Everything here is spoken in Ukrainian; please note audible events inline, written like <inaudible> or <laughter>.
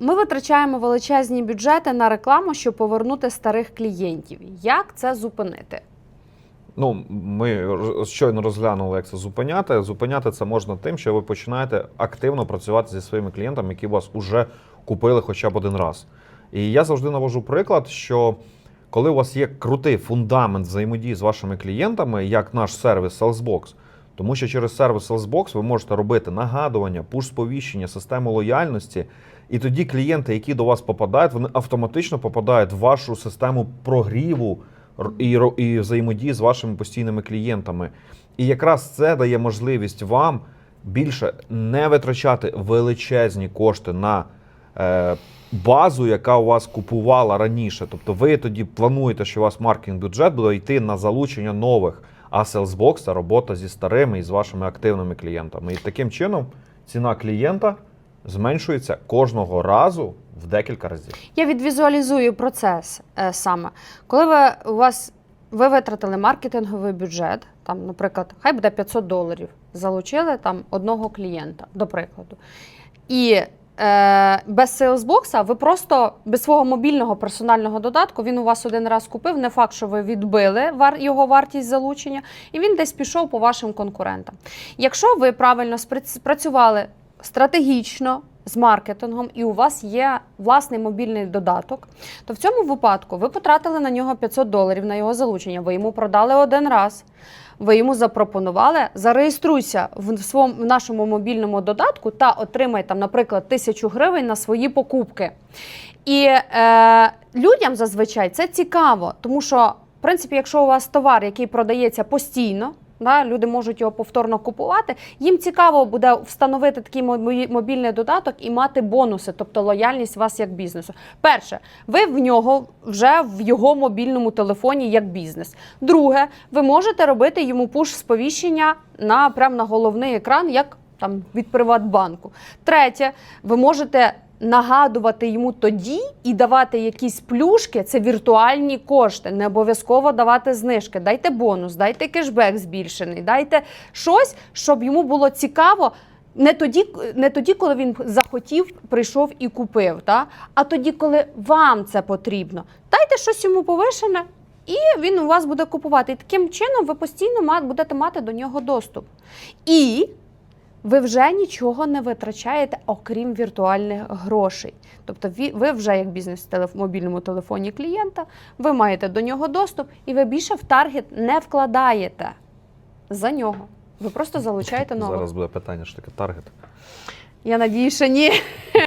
Ми витрачаємо величезні бюджети на рекламу, щоб повернути старих клієнтів. Як це зупинити? Ну, ми щойно розглянули, як це зупиняти. Зупиняти це можна тим, що ви починаєте активно працювати зі своїми клієнтами, які вас вже купили хоча б один раз. І я завжди навожу приклад, що коли у вас є крутий фундамент взаємодії з вашими клієнтами, як наш сервіс Salesbox, тому що через сервіс Salesbox ви можете робити нагадування, пуш-сповіщення, систему лояльності, і тоді клієнти, які до вас попадають, вони автоматично попадають в вашу систему прогріву і, і взаємодії з вашими постійними клієнтами. І якраз це дає можливість вам більше не витрачати величезні кошти на е, базу, яка у вас купувала раніше. Тобто ви тоді плануєте, що у вас маркетинг бюджет буде йти на залучення нових. А Salesbox – робота зі старими і з вашими активними клієнтами. І таким чином ціна клієнта зменшується кожного разу в декілька разів. Я відвізуалізую процес е, саме. Коли ви у вас ви витратили маркетинговий бюджет, там, наприклад, хай буде 500 доларів, залучили там одного клієнта, до прикладу. І без Salesbox ви просто без свого мобільного персонального додатку він у вас один раз купив. Не факт, що ви відбили його вартість залучення, і він десь пішов по вашим конкурентам. Якщо ви правильно спрац- спрацювали стратегічно з маркетингом, і у вас є власний мобільний додаток, то в цьому випадку ви потратили на нього 500 доларів на його залучення. Ви йому продали один раз. Ви йому запропонували, зареєструйся в своєму в нашому мобільному додатку та отримай там, наприклад, тисячу гривень на свої покупки. І е, людям зазвичай це цікаво, тому що, в принципі, якщо у вас товар, який продається постійно, да, люди можуть його повторно купувати. Їм цікаво буде встановити такий мобі- мобільний додаток і мати бонуси, тобто лояльність вас як бізнесу. Перше, ви в нього вже в його мобільному телефоні як бізнес. Друге, ви можете робити йому пуш сповіщення на прямо на головний екран, як там від Приватбанку. Третє, ви можете нагадувати йому тоді і давати якісь плюшки, це віртуальні кошти. Не обов'язково давати знижки. Дайте бонус, дайте кешбек збільшений, дайте щось, щоб йому було цікаво. Не тоді, не тоді, коли він захотів, прийшов і купив, та? а тоді, коли вам це потрібно. Дайте щось йому повишене, і він у вас буде купувати. І таким чином ви постійно будете мати до нього доступ. І ви вже нічого не витрачаєте, окрім віртуальних грошей. Тобто ви вже як бізнес в мобільному телефоні клієнта, ви маєте до нього доступ, і ви більше в таргет не вкладаєте за нього. Ви просто залучаєте нового. Зараз буде питання, що таке таргет. Я надію, що ні. <laughs>